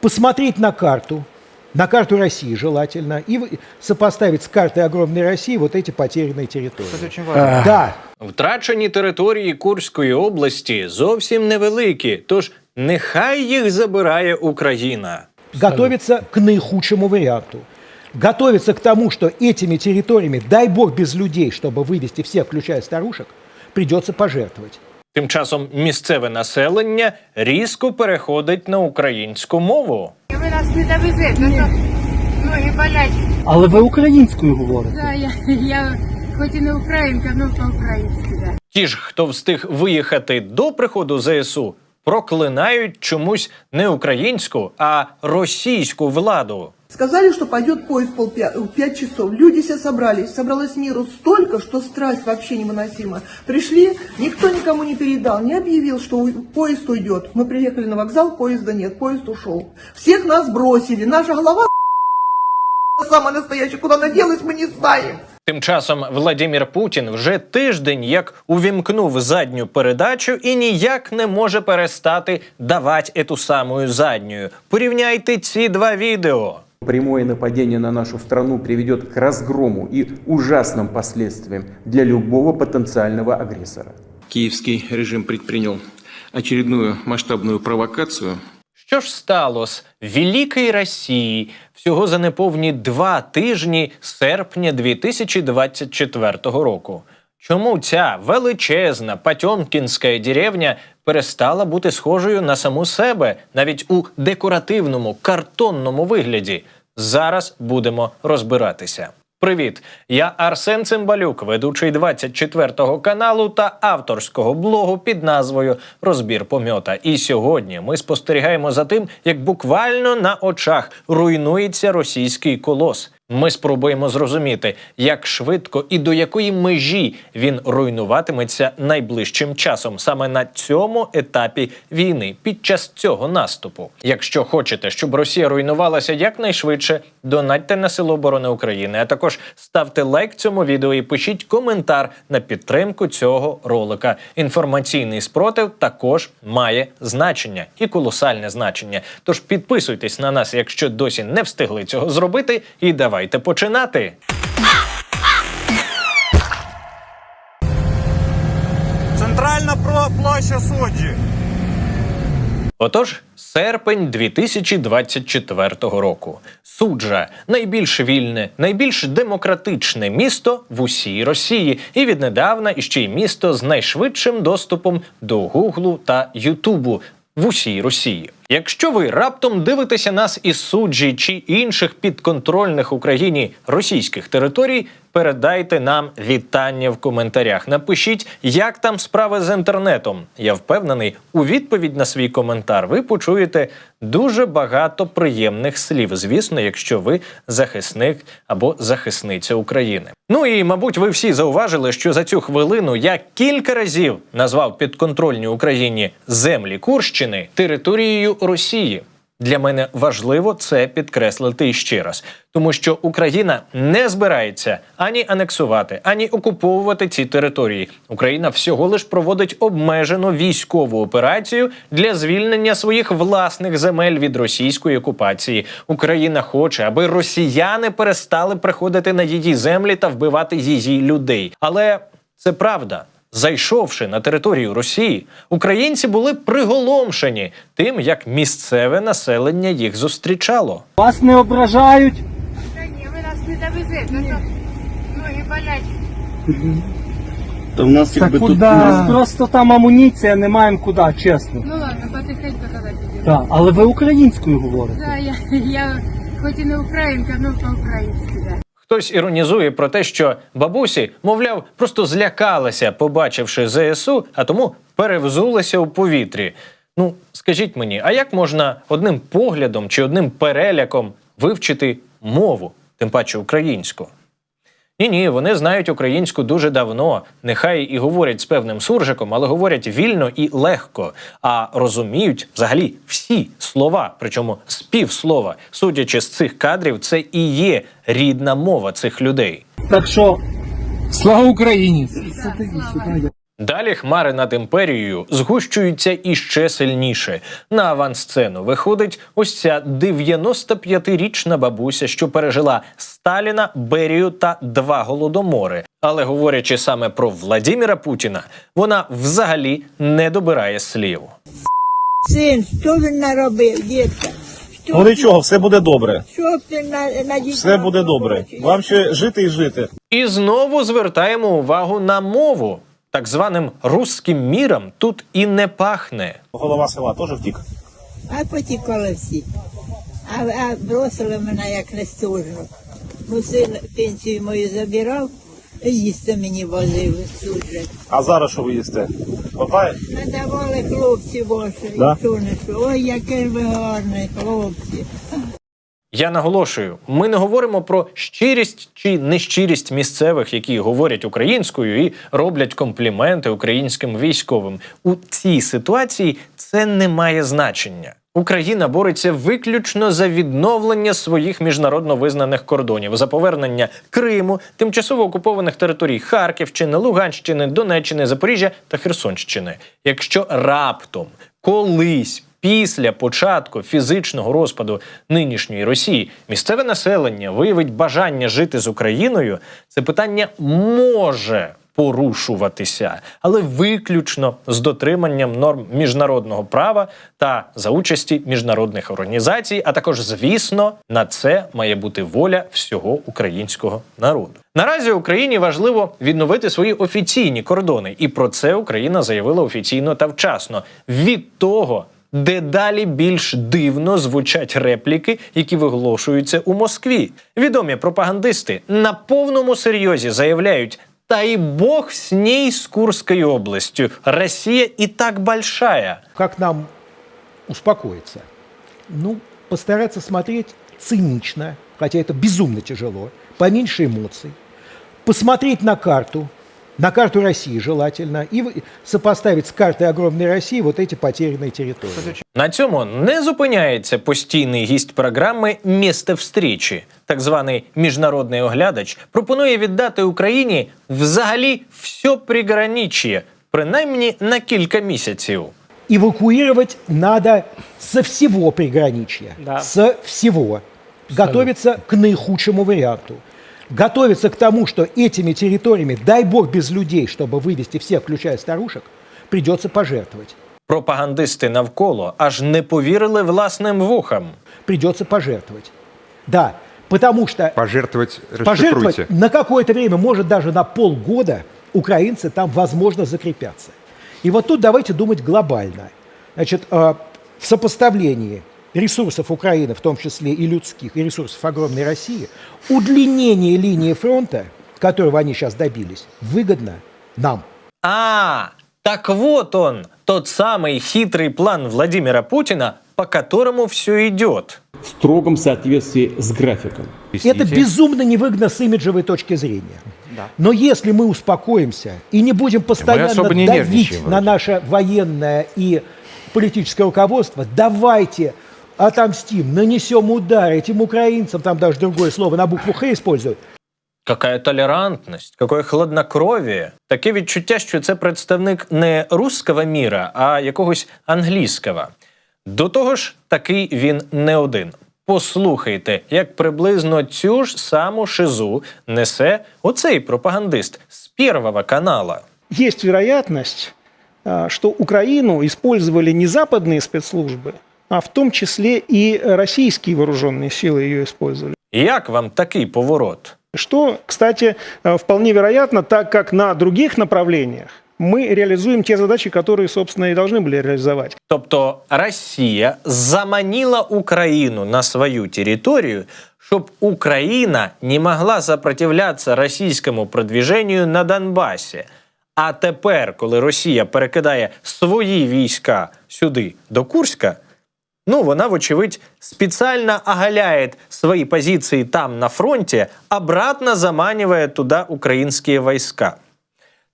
посмотреть на карту, на карту России желательно, и в- сопоставить с картой огромной России вот эти потерянные территории. Кстати, очень важно. Да, Втрачені території Курської області зовсім невеликі, тож нехай їх забирає Україна. готовится к наихудшему варианту. Готовится к тому, что этими территориями, дай бог без людей, чтобы вывести всех, включая старушек, придется пожертвовать. Тим часом місцеве населення різко переходить на українську мову. Ви нас не довезете, ну то ноги болять. Але ви українською говорите. Да, я, я хоч і не українка, але по-українськи, да. Ті ж, хто встиг виїхати до приходу ЗСУ, проклинають чомусь не українську, а російську владу. Сказали, что пойдет поезд пол пя- в пять часов. Люди все собрались. Собралось миру столько, что страсть вообще невыносима. Пришли, никто никому не передал, не объявил, что у- поезд уйдет. Мы приехали на вокзал, поезда нет, поезд ушел. Всех нас бросили. Наша голова самая настоящая. Куда она делась, мы не знаем. Тим часом Владимир Путін вже тиждень як увімкнув задню передачу і ніяк не може перестати давати ету самую задню. Порівняйте ці два відео. Прямое нападение на нашу страну приведет к разгрому и ужасным последствиям для любого потенциального агрессора. Киевский режим предпринял очередную масштабную провокацию Що ж сталося Великій Росії всього за неповні два тижні серпня 2024 року? Чому ця величезна Патьомкінська деревня перестала бути схожою на саму себе навіть у декоративному картонному вигляді? Зараз будемо розбиратися. Привіт, я Арсен Цимбалюк, ведучий 24-го каналу та авторського блогу під назвою Розбір помьота. І сьогодні ми спостерігаємо за тим, як буквально на очах руйнується російський колос. Ми спробуємо зрозуміти, як швидко і до якої межі він руйнуватиметься найближчим часом, саме на цьому етапі війни під час цього наступу. Якщо хочете, щоб Росія руйнувалася якнайшвидше, донатьте на Сили оборони України, а також ставте лайк цьому відео і пишіть коментар на підтримку цього ролика. Інформаційний спротив також має значення і колосальне значення. Тож підписуйтесь на нас, якщо досі не встигли цього зробити, і давайте починати. Центральна площа суджі. Отож, серпень 2024 року. Суджа найбільш вільне, найбільш демократичне місто в усій Росії, і віднедавна іще й місто з найшвидшим доступом до Гуглу та Ютубу в усій Росії. Якщо ви раптом дивитеся нас із суджі чи інших підконтрольних Україні російських територій, передайте нам вітання в коментарях. Напишіть, як там справи з інтернетом. Я впевнений, у відповідь на свій коментар ви почуєте дуже багато приємних слів. Звісно, якщо ви захисник або захисниця України. Ну і мабуть, ви всі зауважили, що за цю хвилину я кілька разів назвав підконтрольні Україні землі Курщини територією Росії. Для мене важливо це підкреслити іще раз, тому що Україна не збирається ані анексувати, ані окуповувати ці території. Україна всього лиш проводить обмежену військову операцію для звільнення своїх власних земель від російської окупації. Україна хоче, аби росіяни перестали приходити на її землі та вбивати її людей. Але це правда. Зайшовши на територію Росії, українці були приголомшені тим, як місцеве населення їх зустрічало. Вас не ображають. Та ні, ви нас не довезете, ну то ноги болять. Та в нас Та якби куди? тут У нас просто там амуніція, не маємо куди, чесно. Ну ладно, потихеньку тоді підемо. Так, але ви українською говорите. Да, я, я хоч і не українка, але по-українськи, да. Хтось іронізує про те, що бабусі, мовляв, просто злякалася, побачивши ЗСУ, а тому перевзулася у повітрі. Ну, скажіть мені, а як можна одним поглядом чи одним переляком вивчити мову, тим паче українську? Ні, ні, вони знають українську дуже давно. Нехай і говорять з певним суржиком, але говорять вільно і легко, а розуміють взагалі всі слова, причому співслова. півслова. Судячи з цих кадрів, це і є рідна мова цих людей. Так що Слава Україні! Далі хмари над імперією згущуються іще сильніше. На авансцену виходить ось ця 95-річна бабуся, що пережила Сталіна, Берію та два голодомори. Але говорячи саме про Владіміра Путіна, вона взагалі не добирає слів. Син, що він наробив, дітка? Ну нічого, все буде добре. Що ти на, на Все буде добре. Вам ще жити і жити. І знову звертаємо увагу на мову. Так званим русським міром тут і не пахне. Голова села теж втік. А потікали всі. А, а бросили мене як нестужно. Ну, син пенсію мою забирав, їсти мені возив служать. А зараз що ви їсте? Хватає? Надавали хлопці ваші, Да? Ой, який ви гарний хлопці. Я наголошую, ми не говоримо про щирість чи нещирість місцевих, які говорять українською і роблять компліменти українським військовим. У цій ситуації це не має значення. Україна бореться виключно за відновлення своїх міжнародно визнаних кордонів, за повернення Криму, тимчасово окупованих територій Харківщини, Луганщини, Донеччини, Запоріжжя та Херсонщини. Якщо раптом колись після початку фізичного розпаду нинішньої Росії місцеве населення виявить бажання жити з Україною, це питання може порушуватися, але виключно з дотриманням норм міжнародного права та за участі міжнародних організацій, а також, звісно, на це має бути воля всього українського народу. Наразі Україні важливо відновити свої офіційні кордони, і про це Україна заявила офіційно та вчасно. Від того дедалі більш дивно звучать репліки, які виголошуються у Москві. Відомі пропагандисти на повному серйозі заявляють. Та й Бог с ней с Курской областью. Россия и так большая. Как нам успокоиться? Ну, постараться смотреть цинично, хотя это безумно тяжело, поменьше эмоций, посмотреть на карту, на карту России желательно, и в- сопоставить с картой огромной России вот эти потерянные территории. На цьому не зупиняється постійний гість програми «Місце встрічі». Так званий міжнародний оглядач пропонує віддати Україні взагалі все приграничье, принаймні на кілька місяців. Эвакуировать надо со всего приграничья. Да. Со всего. Готовиться к наихудшему варианту. Готовиться к тому, что этими территориями, дай бог без людей, чтобы вывести всех, включая старушек, придется пожертвовать. Пропагандисти навколо аж не повірили власним вухам. Придется пожертвовать. Да, потому что Пожертвовать, пожертвовать на какое-то время, может даже на полгода, украинцы там, возможно, закрепятся. И вот тут давайте думать глобально. Значит, э, в сопоставлении ресурсов Украины, в том числе и людских, и ресурсов огромной России, удлинение линии фронта, которого они сейчас добились, выгодно нам. А, так вот он, тот самый хитрый план Владимира Путина, по которому все идет. В строгом соответствии с графиком. Это безумно невыгодно с имиджевой точки зрения. Но если мы успокоимся и не будем постоянно не давить на наше военное и политическое руководство, давайте отомстим, нанесем удар этим украинцам, там даже другое слово на букву Х используют, Какая толерантність, какое хладнокровие. Таке відчуття, що це представник не русского міра, а якогось англійського. До того ж, такий він не один. Послухайте, як приблизно цю ж саму шизу несе оцей пропагандист з Первого канала. Есть вероятность, а, что Украину использовали не западные спецслужбы, а в том числе и российские вооруженные силы ее использовали. Як вам такий поворот? Что, кстати, э, вполне вероятно, так как на других направлениях мы реализуем те задачи, которые, собственно, и должны были реализовать. Тобто Росія заманила Україну на свою територію, щоб Україна не могла сопротивлятися російському продвіженню на Донбасі. А тепер, коли Росія перекидає свої війська сюди до Курська, ну вона, вочевидь, специально оголяет свои позиции там на фронте, обратно заманивая туда украинские войска.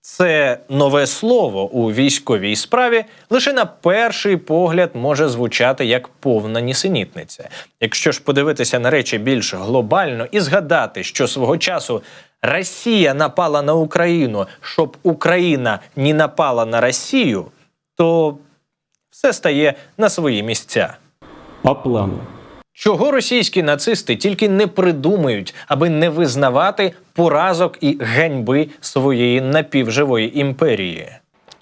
Це нове слово у військовій справі лише на перший погляд може звучати як повна нісенітниця. Якщо ж подивитися на речі більш глобально і згадати, що свого часу Росія напала на Україну, щоб Україна не напала на Росію, то все стає на свої місця. По плану. Чого російські нацисти тільки не придумають, аби не визнавати поразок і ганьби своєї напівживої імперії?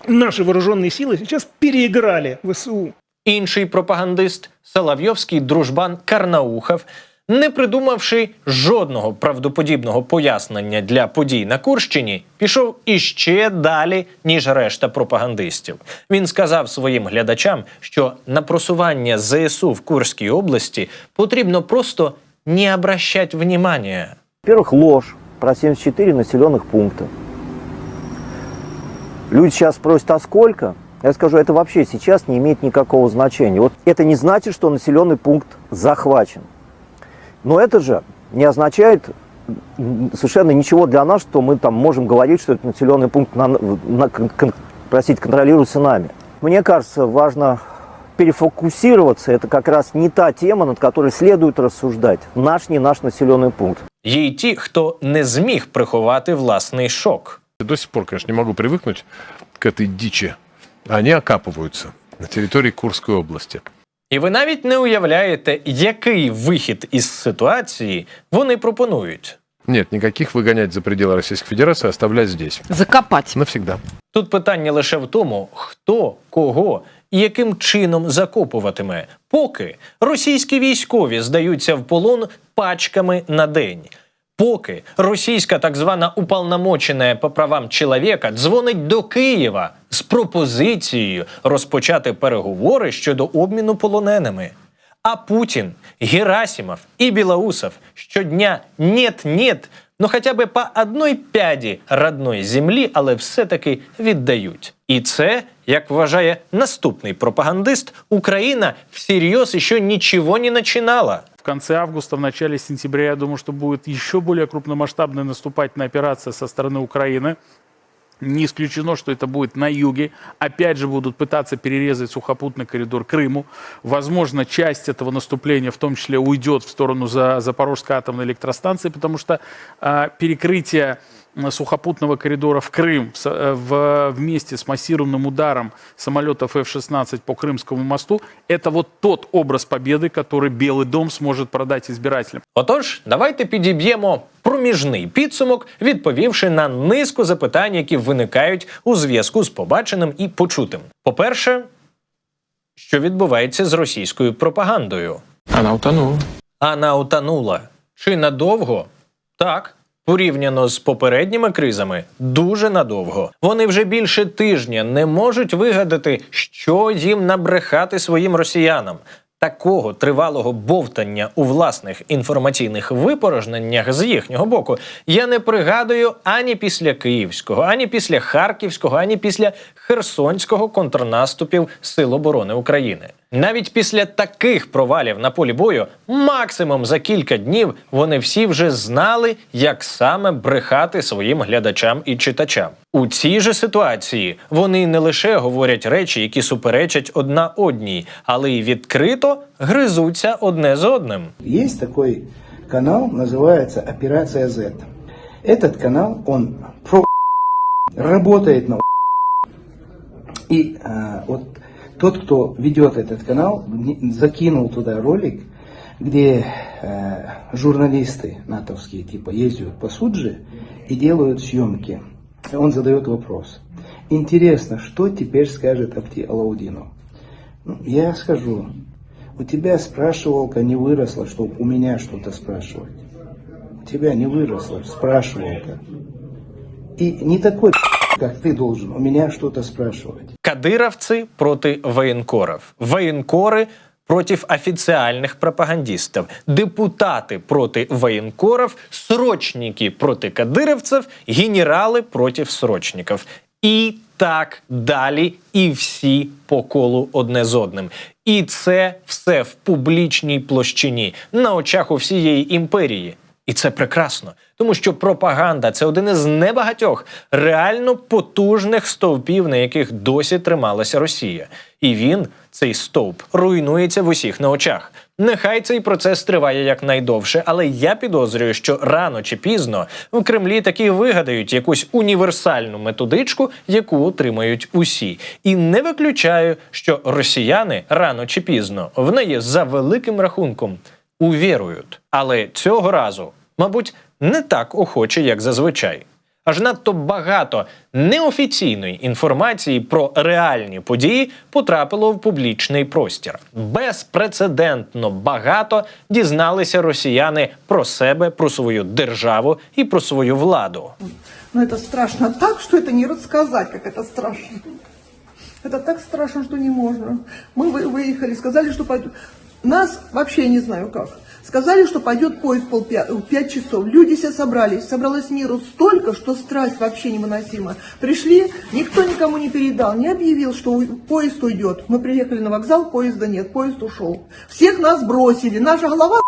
Наші вооружені сили зараз переіграли ВСУ. Інший пропагандист, Соловйовський дружбан Карнаухов, не придумавши жодного правдоподібного пояснення для подій на Курщині, пішов іще далі, ніж решта пропагандистів. Він сказав своїм глядачам, що на просування ЗСУ в Курській області потрібно просто не обращать внимания. Во-первых, ложь про 74 населенных пункта. Люди сейчас спросят, а сколько? Я скажу, это вообще сейчас не имеет никакого значения. Вот это не значит, что населенный пункт захвачен. Но это же не означает м, совершенно ничего для нас, что мы там можем говорить, что этот населенный пункт на- на- кон- кон- простите, контролируется нами. Мне кажется, важно перефокусироваться. Это как раз не та тема, над которой следует рассуждать. Наш, не наш населенный пункт. Є й ті, хто не зміг приховати власний шок. До сих пор, конечно, не могу привыкнуть к этой дичи. Они окапываются на территории Курской области. І ви навіть не уявляєте, який вихід із ситуації вони пропонують. Нет, никаких выгонять за пределы Российской Федерации, оставлять здесь. Закопать. Навсегда. Тут питання лише в тому, хто, кого і яким чином закопуватиме, поки російські військові здаються в полон пачками на день. Поки російська так звана уполномочена по правам чоловіка дзвонить до Києва з пропозицією розпочати переговори щодо обміну полоненими. А Путін, Герасимов і Білоусов щодня нет-нет, ну хоча б по одной пяді родної землі, але все-таки віддають. І це, як вважає наступний пропагандист, Україна всерйоз ще нічого не починала. Конце августа, в начале сентября, я думаю, что будет еще более крупномасштабная наступательная операция со стороны Украины. Не исключено, что это будет на юге. Опять же будут пытаться перерезать сухопутный коридор Крыму. Возможно, часть этого наступления в том числе уйдет в сторону за Запорожской атомной электростанции, потому что а, перекрытие сухопутного коридора в Крым с- э, в- вместе с массированным ударом самолетов F-16 по Крымскому мосту, это вот тот образ победы, который Белый дом сможет продать избирателям. Отож, давайте підіб'ємо проміжний підсумок, відповівши на низку запитань, які виникають у зв'язку з побаченим і почутим. По-перше, що відбувається з російською пропагандою? Она утонула. Вона утонула. Чи надовго? Так. Порівняно з попередніми кризами, дуже надовго. Вони вже більше тижня не можуть вигадати, що їм набрехати своїм росіянам. Такого тривалого бовтання у власних інформаційних випорожненнях з їхнього боку я не пригадую ані після Київського, ані після Харківського, ані після Херсонського контрнаступів Сил оборони України. Навіть після таких провалів на полі бою, максимум за кілька днів, вони всі вже знали, як саме брехати своїм глядачам і читачам. У цій же ситуації вони не лише говорять речі, які суперечать одна одній, але й відкрито гризуться одне з одним. Есть такой канал, называется Операция Z. Этот канал, он про работает на И а, вот тот, кто ведет этот канал, закинул туда ролик, где э, журналисты натовские типа ездят по Суджи и делают съемки. Он задает вопрос. Интересно, что теперь скажет Авти Алаудинов? Ну, я скажу. У тебя спрашивалка не выросла, чтобы у меня что-то спрашивать. У тебя не выросла спрашивалка. И не такой, как ты должен, у меня что-то спрашивать. Кадыровцы проти воєнкорів, воєнкори проти офіціальних пропагандистів, депутати проти воєнкорів, срочники проти кадировців, генерали проти срочників. І так далі, і всі по колу одне з одним. І це все в публічній площині на очах у всієї імперії. І це прекрасно, тому що пропаганда це один із небагатьох реально потужних стовпів, на яких досі трималася Росія. І він, цей стовп, руйнується в усіх на очах. Нехай цей процес триває якнайдовше, але я підозрюю, що рано чи пізно в Кремлі таки вигадають якусь універсальну методичку, яку отримають усі. І не виключаю, що росіяни рано чи пізно в неї за великим рахунком увірують. Але цього разу, мабуть, не так охоче, як зазвичай. Аж надто багато неофіційної інформації про реальні події потрапило в публічний простір. Безпрецедентно багато дізналися росіяни про себе, про свою державу і про свою владу. Но это страшно так, что это не рассказать, как это страшно. Это так страшно, что не можно. Мы вы- выехали, сказали, что пойдет. Нас вообще не знаю как. Сказали, что пойдет поезд в полпя- в пять часов. Люди все собрались. Собралось миру столько, что страсть вообще невыносима. Пришли, никто никому не передал, не объявил, что поезд уйдет. Мы приехали на вокзал, поезда нет, поезд ушел. Всех нас бросили. Наша голова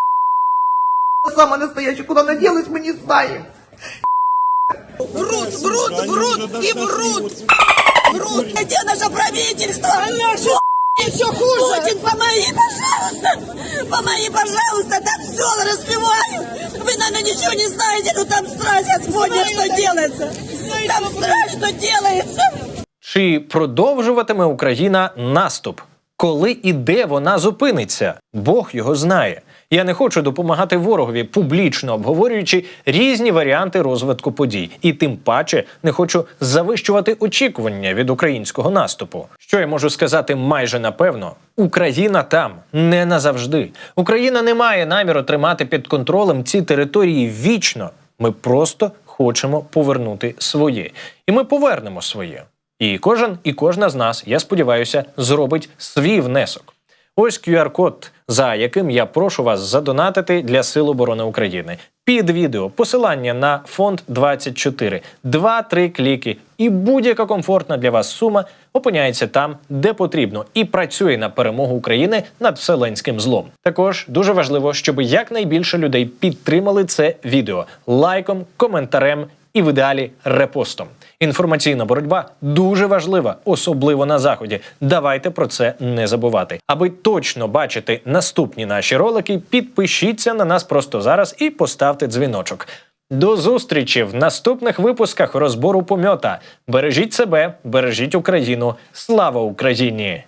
самая настоящая. Куда она делась, мы не знаем. Врут, врут, врут и врут. Врут. Где наше правительство? Наше все хуже. Путин, помоги, пожалуйста. Помоги, пожалуйста. Там все распевают. Вы, наверное, ничего не знаете, но там страсть Господня, что делается. Там страсть, что делается. Чи продовжуватиме Україна наступ? Коли і де вона зупиниться? Бог його знає. Я не хочу допомагати ворогові, публічно обговорюючи різні варіанти розвитку подій, і тим паче не хочу завищувати очікування від українського наступу. Що я можу сказати майже напевно? Україна там не назавжди. Україна не має наміру тримати під контролем ці території вічно. Ми просто хочемо повернути своє, і ми повернемо своє. І кожен і кожна з нас, я сподіваюся, зробить свій внесок. Ось QR-код, за яким я прошу вас задонатити для Сил оборони України. Під відео посилання на фонд 24. Два-три кліки, і будь-яка комфортна для вас сума опиняється там, де потрібно, і працює на перемогу України над вселенським злом. Також дуже важливо, щоб якнайбільше людей підтримали це відео лайком, коментарем і в ідеалі репостом. Інформаційна боротьба дуже важлива, особливо на заході. Давайте про це не забувати. Аби точно бачити наступні наші ролики, підпишіться на нас просто зараз і поставте дзвіночок. До зустрічі в наступних випусках розбору помьота. Бережіть себе, бережіть Україну. Слава Україні!